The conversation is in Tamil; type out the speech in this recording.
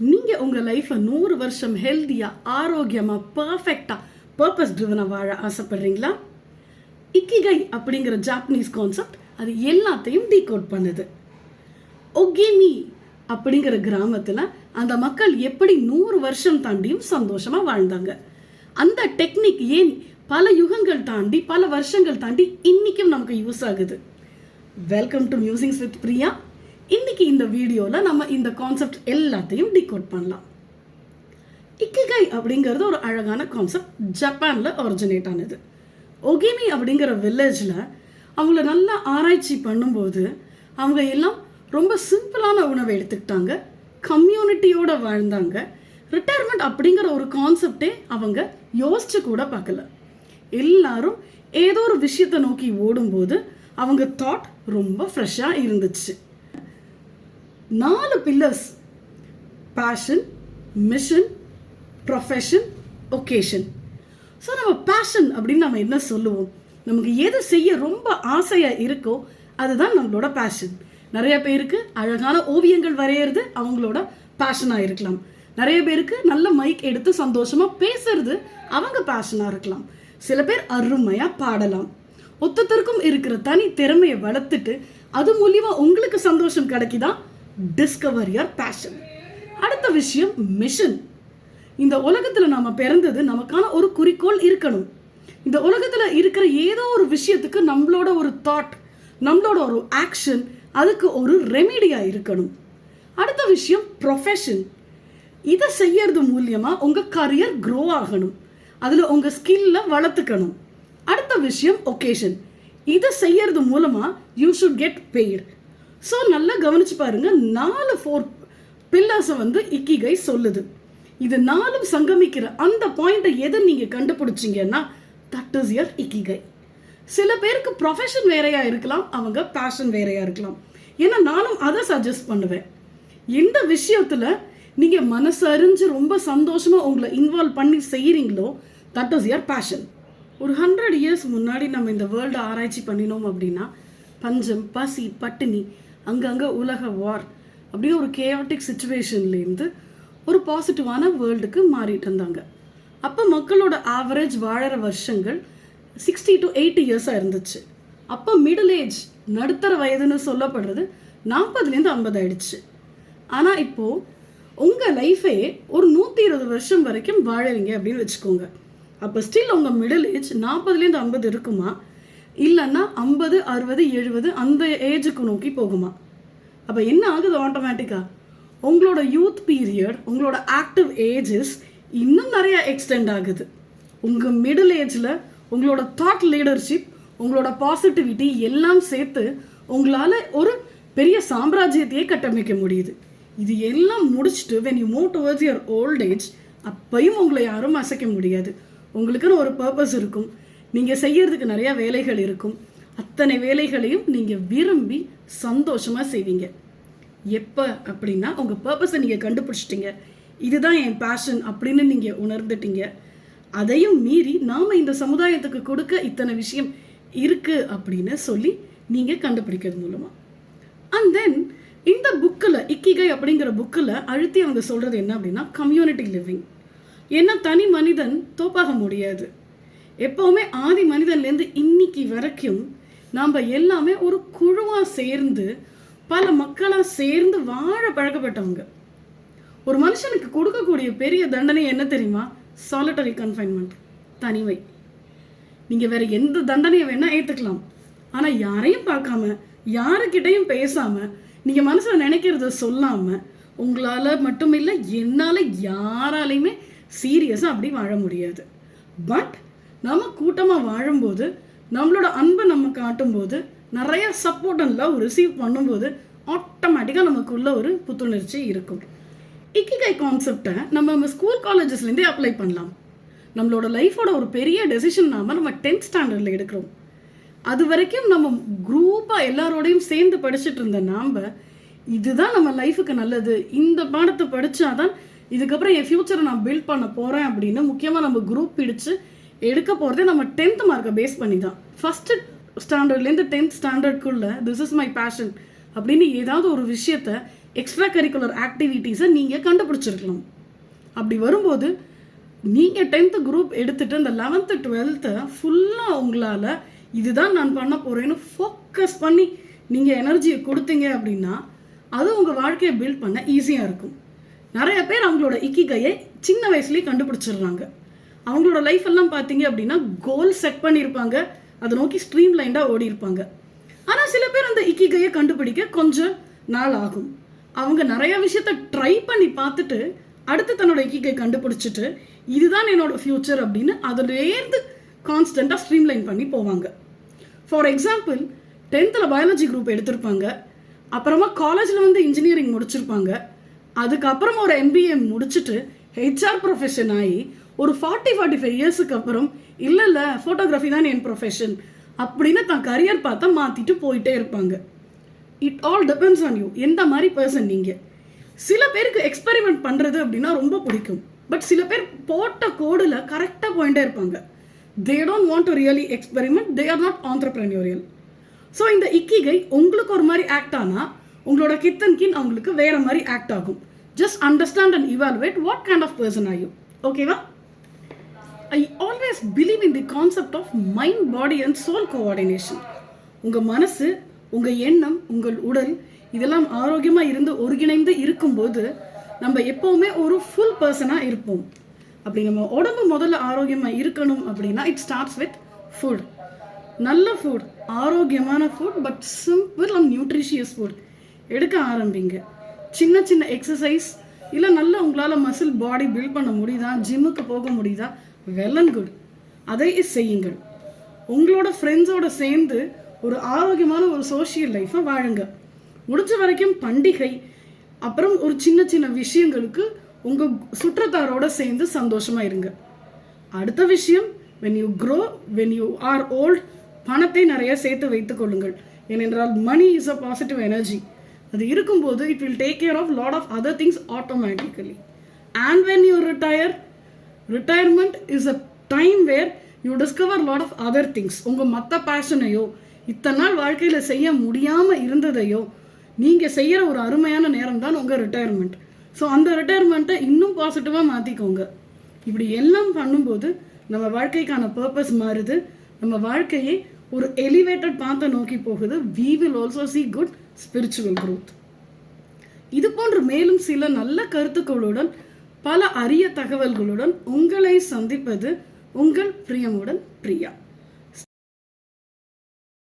நீங்கள் உங்கள் லைஃப்பை நூறு வருஷம் ஹெல்த்தியாக ஆரோக்கியமாக பர்ஃபெக்டாக பர்பஸ் ட்ரிவனாக வாழ ஆசைப்படுறீங்களா? இக்கிகை அப்படிங்கிற ஜாப்பனீஸ் கான்செப்ட் அது எல்லாத்தையும் டீகோட் பண்ணுது. ஒகேமி அப்படிங்கிற கிராமத்தில் அந்த மக்கள் எப்படி நூறு வருஷம் தாண்டியும் சந்தோஷமாக வாழ்ந்தாங்க. அந்த டெக்னிக் ஏன் பல யுகங்கள் தாண்டி பல வருஷங்கள் தாண்டி இன்னைக்கும் நமக்கு யூஸ் ஆகுது. Welcome to Musings with Priya இன்னைக்கு இந்த வீடியோவில் நம்ம இந்த கான்செப்ட் எல்லாத்தையும் டிகோட் பண்ணலாம். இக்கிகை அப்படிங்கிறது ஒரு அழகான கான்செப்ட் ஜப்பானில் ஒரிஜினேட் ஆனது. ஒகிமி அப்படிங்கிற வில்லேஜில் அவங்கள நல்லா ஆராய்ச்சி பண்ணும்போது அவங்க எல்லாம் ரொம்ப சிம்பிளான உணவை எடுத்துக்கிட்டாங்க. கம்யூனிட்டியோட வாழ்ந்தாங்க. ரிட்டையர்மெண்ட் அப்படிங்கிற ஒரு கான்செப்டே அவங்க யோசிச்சு கூட பார்க்கல. எல்லாரும் ஏதோ ஒரு விஷயத்தை நோக்கி ஓடும்போது அவங்க தாட் ரொம்ப ஃப்ரெஷ்ஷாக இருந்துச்சு. நாலு pillars passion mission profession vocation so நம்ம பேஷன் அப்படின்னு நம்ம என்ன சொல்லுவோம்? நமக்கு எது செய்ய ரொம்ப ஆசையாக இருக்கோ அதுதான் நம்மளோட பேஷன் நிறைய பேருக்கு அழகான ஓவியங்கள் வரைகிறது அவங்களோட பேஷனாக இருக்கலாம். நிறைய பேருக்கு நல்ல மைக் எடுத்து சந்தோஷமாக பேசுறது அவங்க பேஷனாக இருக்கலாம். சில பேர் அருமையாக பாடலாம். ஒத்தத்திற்கும் இருக்கிற தனி திறமையை வளர்த்துட்டு அது மூலியமாக உங்களுக்கு சந்தோஷம் கிடைக்குதான் டிஸ்கவர் யர் பேஷன் அடுத்த விஷயம் மிஷன் இந்த உலகத்தில் நாம் பிறந்தது நமக்கான ஒரு குறிக்கோள் இருக்கணும். இந்த உலகத்தில் இருக்கிற ஏதோ ஒரு விஷயத்துக்கு நம்மளோட ஒரு தாட் நம்மளோட ஒரு ஆக்ஷன் அதுக்கு ஒரு ரெமிடியாக இருக்கணும். அடுத்த விஷயம் ப்ரொஃபஷன் இதை செய்யறது மூலியமாக உங்கள் கரியர் க்ரோ ஆகணும். அதில் உங்கள் ஸ்கில்ல வளர்த்துக்கணும். அடுத்த விஷயம் ஒகேஷன் இதை செய்யறது மூலமாக you should get paid so நல்லா கவனிச்சு பாருங்க. நாலு ஃபோர் பில்லர்ஸை வந்து இக்கிகை சொல்லுது. இது நாலும் சங்கமிக்கிற அந்த பாயிண்ட்டை எதை நீங்கள் கண்டுபிடிச்சிங்கன்னா தட் இஸ் யர் இக்கிகை. சில பேருக்கு ப்ரொஃபஷன் வேறையாக இருக்கலாம் அவங்க பேஷன் வேறையாக இருக்கலாம். ஏன்னா நானும் அதை சஜஸ்ட் பண்ணுவேன். எந்த விஷயத்தில் நீங்கள் மனசு அறிஞ்சு ரொம்ப சந்தோஷமாக உங்களை இன்வால்வ் பண்ணி செய்கிறீங்களோ தட் இஸ் யர் பேஷன் ஒரு ஹண்ட்ரட் இயர்ஸ் முன்னாடி நம்ம இந்த வேர்ல்டு ஆராய்ச்சி பண்ணினோம் அப்படின்னா பஞ்சம் பசி பட்டினி அங்கங்கே உலக வார் அப்படியே ஒரு கேஆட்டிக் சுச்சுவேஷன்லேருந்து ஒரு பாசிட்டிவான வேர்ல்டுக்கு மாறிட்டு இருந்தாங்க. அப்போ மக்களோட ஆவரேஜ் வாழற வருஷங்கள் சிக்ஸ்டி டு எயிட்டி இயர்ஸாக இருந்துச்சு. அப்போ மிடில் ஏஜ் நடுத்தர வயதுன்னு சொல்லப்படுறது நாற்பதுலேருந்து ஐம்பது ஆயிடுச்சு. ஆனால் இப்போது உங்கள் லைஃபே ஒரு நூற்றி இருபது வருஷம் வரைக்கும் வாழறீங்க அப்படின்னு வச்சுக்கோங்க. அப்போ ஸ்டில் உங்கள் மிடில் ஏஜ் நாற்பதுலேருந்து ஐம்பது இருக்குமா? இல்லைன்னா ஐம்பது அறுபது எழுபது அந்த ஏஜுக்கு நோக்கி போகுமா? அப்போ என்ன ஆகுது ஆட்டோமேட்டிக்காக உங்களோட யூத் பீரியட் உங்களோட ஆக்டிவ் ஏஜஸ் இன்னும் நிறையா எக்ஸ்டெண்ட் ஆகுது. உங்கள் மிடில் ஏஜில் உங்களோட தாட் லீடர்ஷிப் உங்களோட பாசிட்டிவிட்டி எல்லாம் சேர்த்து உங்களால் ஒரு பெரிய சாம்ராஜ்யத்தையே கட்டமைக்க முடியுது. இது எல்லாம் முடிச்சுட்டு when you move towards your old age அப்பையும் உங்களை யாரும் அசைக்க முடியாது. உங்களுக்குன்னு ஒரு பர்பஸ் இருக்கும். நீங்கள் செய்யறதுக்கு நிறையா வேலைகள் இருக்கும். அத்தனை வேலைகளையும் நீங்கள் விரும்பி சந்தோஷமாக செய்வீங்க. எப்போ அப்படின்னா உங்கள் பர்பஸை நீங்கள் கண்டுபிடிச்சிட்டீங்க. இதுதான் என் பேஷன் அப்படின்னு நீங்கள் உணர்ந்துட்டீங்க. அதையும் மீறி நாம் இந்த சமுதாயத்துக்கு கொடுக்க இத்தனை விஷயம் இருக்குது அப்படின்னு சொல்லி நீங்கள் கண்டுபிடிக்கிறது மூலமாக அண்ட் தென் இந்த புக்கில் இக்கிகை அப்படிங்கிற புக்கில் அழுத்தி அவங்க சொல்கிறது என்ன அப்படின்னா கம்யூனிட்டி லிவிங் ஏன்னா தனி மனிதன் தோப்பாக முடியாது. எப்போவுமே ஆதி மனிதன்லேருந்து இன்னைக்கு வரைக்கும் நாம் எல்லாமே ஒரு குழுவாக சேர்ந்து பல மக்களாக சேர்ந்து வாழ பழக்கப்பட்டவங்க. ஒரு மனுஷனுக்கு கொடுக்கக்கூடிய பெரிய தண்டனை என்ன தெரியுமா? சாலிட்டரி கன்ஃபைன்மெண்ட் தனிமை. நீங்கள் வேற எந்த தண்டனையை வேணால் ஏற்றுக்கலாம் ஆனால் யாரையும் பார்க்காம யாருக்கிட்டையும் பேசாமல் நீங்கள் மனசில் நினைக்கிறத சொல்லாமல் உங்களால் மட்டும் இல்லை என்னால் யாராலையுமே சீரியஸாக அப்படி வாழ முடியாது. பட் நம்ம கூட்டமாக வாழும்போது நம்மளோட அன்பை நம்ம காட்டும்போது நிறைய சப்போர்ட் அண்ட் லவ் ரிசீவ் பண்ணும்போது ஆட்டோமேட்டிக்காக நமக்குள்ள ஒரு புத்துணர்ச்சி இருக்கும். இக்கிகை கான்செப்டை நம்ம நம்ம ஸ்கூல் காலேஜஸ்லேருந்தே அப்ளை பண்ணலாம். நம்மளோட லைஃபோட ஒரு பெரிய டெசிஷன் நாம நம்ம டென்த் ஸ்டாண்டர்டில் எடுக்கிறோம். அது வரைக்கும் நம்ம குரூப்பாக எல்லாரோடையும் சேர்ந்து படிச்சுட்டு இருந்த நாம் இதுதான் நம்ம லைஃபுக்கு நல்லது. இந்த பாடத்தை படித்தாதான் இதுக்கப்புறம் என் ஃப்யூச்சரை நான் பில்ட் பண்ண போகிறேன் அப்படின்னு முக்கியமாக நம்ம குரூப் பிடிச்சு எடுக்க போகிறதே நம்ம டென்த் மார்க்கை பேஸ் பண்ணி தான் ஃபஸ்ட்டு ஸ்டாண்டர்ட்லேருந்து டென்த் ஸ்டாண்டர்ட்குள்ளே திஸ் இஸ் மை பேஷன் அப்படின்னு ஏதாவது ஒரு விஷயத்த எக்ஸ்ட்ரா கரிக்குலர் ஆக்டிவிட்டீஸை நீங்கள் கண்டுபிடிச்சிருக்கலாம். அப்படி வரும்போது நீங்கள் டென்த்து குரூப் எடுத்துகிட்டு அந்த லெவன்த்து டுவெல்த்தை ஃபுல்லாக உங்களால் இதுதான் நான் பண்ண போகிறேன்னு ஃபோக்கஸ் பண்ணி நீங்கள் எனர்ஜியை கொடுத்தீங்க அப்படின்னா அது உங்கள் வாழ்க்கையை பில்ட் பண்ண ஈஸியாக இருக்கும். நிறைய பேர் அவங்களோட இக்கிகையை சின்ன வயசுலேயே கண்டுபிடிச்சிடுறாங்க. அவங்களோட லைஃப் எல்லாம் பார்த்தீங்க அப்படின்னா கோல் செட் பண்ணியிருப்பாங்க. அதை நோக்கி ஸ்ட்ரீம் லைண்டாக ஓடி இருப்பாங்க ஆனால் சில பேர் அந்த இக்கிகையை கண்டுபிடிக்க கொஞ்சம் நாள் ஆகும். அவங்க நிறைய விஷயத்த ட்ரை பண்ணி பார்த்துட்டு அடுத்து தன்னோட இக்கிகை கண்டுபிடிச்சிட்டு இதுதான் என்னோட ஃப்யூச்சர் அப்படின்னு அதிலேருந்து கான்ஸ்டண்ட்டாக ஸ்ட்ரீம் லைன் பண்ணி போவாங்க. ஃபார் எக்ஸாம்பிள் டென்த்தில் பயாலஜி குரூப் எடுத்திருப்பாங்க. அப்புறமா காலேஜில் வந்து இன்ஜினியரிங் முடிச்சிருப்பாங்க. அதுக்கப்புறம் ஒரு எம்பிஏ முடிச்சுட்டு ஹெச்ஆர் ப்ரொஃபஷன் ஆகி ஒரு ஃபார்ட்டி ஃபார்ட்டி ஃபைவ் இயர்ஸுக்கு அப்புறம் இல்லை இல்லை ஃபோட்டோகிராஃபி தான் என் ப்ரொஃபஷன் அப்படின்னு தான் கரியர் பார்த்தா மாற்றிட்டு போயிட்டே இருப்பாங்க. It all depends on you எந்த மாதிரி பர்சன் நீங்கள் சில பேருக்கு எக்ஸ்பெரிமெண்ட் பண்ணுறது அப்படின்னா ரொம்ப பிடிக்கும். பட் சில பேர் போட்ட கோடில் கரெக்டாக போயிட்டே இருப்பாங்க. They don't want to really experiment they are not entrepreneurial so இந்த இக்கிகை உங்களுக்கு ஒரு மாதிரி ஆக்ட் ஆனால் உங்களோட கித்தன் கின் அவங்களுக்கு வேறு மாதிரி ஆக்ட் ஆகும். Just understand and evaluate what kind of person ஆகும் ஓகேவா I always believe in the concept of mind body and soul coordination உங்கள் மனசு உங்கள் எண்ணம் உங்கள் உடல் இதெல்லாம் ஆரோக்கியமாக இருந்து ஒருங்கிணைந்து இருக்கும்போது நம்ம எப்போவுமே ஒரு ஃபுல் பர்சனாக இருப்போம். அப்படி நம்ம உடம்பு முதல்ல ஆரோக்கியமாக இருக்கணும் அப்படின்னா இட் ஸ்டார்ட்ஸ் வித் ஃபுட் நல்ல ஃபுட் ஆரோக்கியமான food but simple and nutritious food எடுக்க ஆரம்பிங்க. சின்ன சின்ன எக்ஸசைஸ் இல்லை நல்ல உங்களால் மசில் பாடி பில்ட் பண்ண முடியுதா? ஜிம்முக்கு போக முடியுதா? வெல் அண்ட் குட் அதை செய்யுங்கள். உங்களோட ஃப்ரெண்ட்ஸோட சேர்ந்து ஒரு ஆரோக்கியமான ஒரு சோஷியல் லைஃப்பை வாழுங்க. முடிஞ்ச வரைக்கும் பண்டிகை அப்புறம் ஒரு சின்ன சின்ன விஷயங்களுக்கு உங்கள் சுற்றத்தாரோட சேர்ந்து சந்தோஷமாக இருங்க. அடுத்த விஷயம் when you grow when you are old பணத்தை நிறைய சேர்த்து வைத்துக் கொள்ளுங்கள். ஏனென்றால் money is a positive energy அது இருக்கும்போது it will take care of lot of other things automatically and when you retire retirement is a time where you discover lot of other things உங்கள் மற்ற பேஷனையோ இத்தனை நாள் வாழ்க்கையில் செய்ய முடியாமல் இருந்ததையோ நீங்கள் செய்கிற ஒரு அருமையான நேரம் தான் உங்கள் ரிட்டையர்மெண்ட் ஸோ அந்த ரிட்டையர்மெண்ட்டை இன்னும் பாசிட்டிவாக மாற்றிக்கோங்க இப்படி எல்லாம் பண்ணும்போது நம்ம வாழ்க்கைக்கான பர்பஸ் மாறுது. நம்ம வாழ்க்கையை ஒரு எலிவேட்டட் பாத்தை நோக்கி போகுது. We will also see good spiritual growth இது போன்ற மேலும் சில நல்ல கருத்துக்களுடன் பல அரிய தகவல்களுடன் உங்களை சந்திப்பது உங்கள் பிரியமுடன் பிரியா.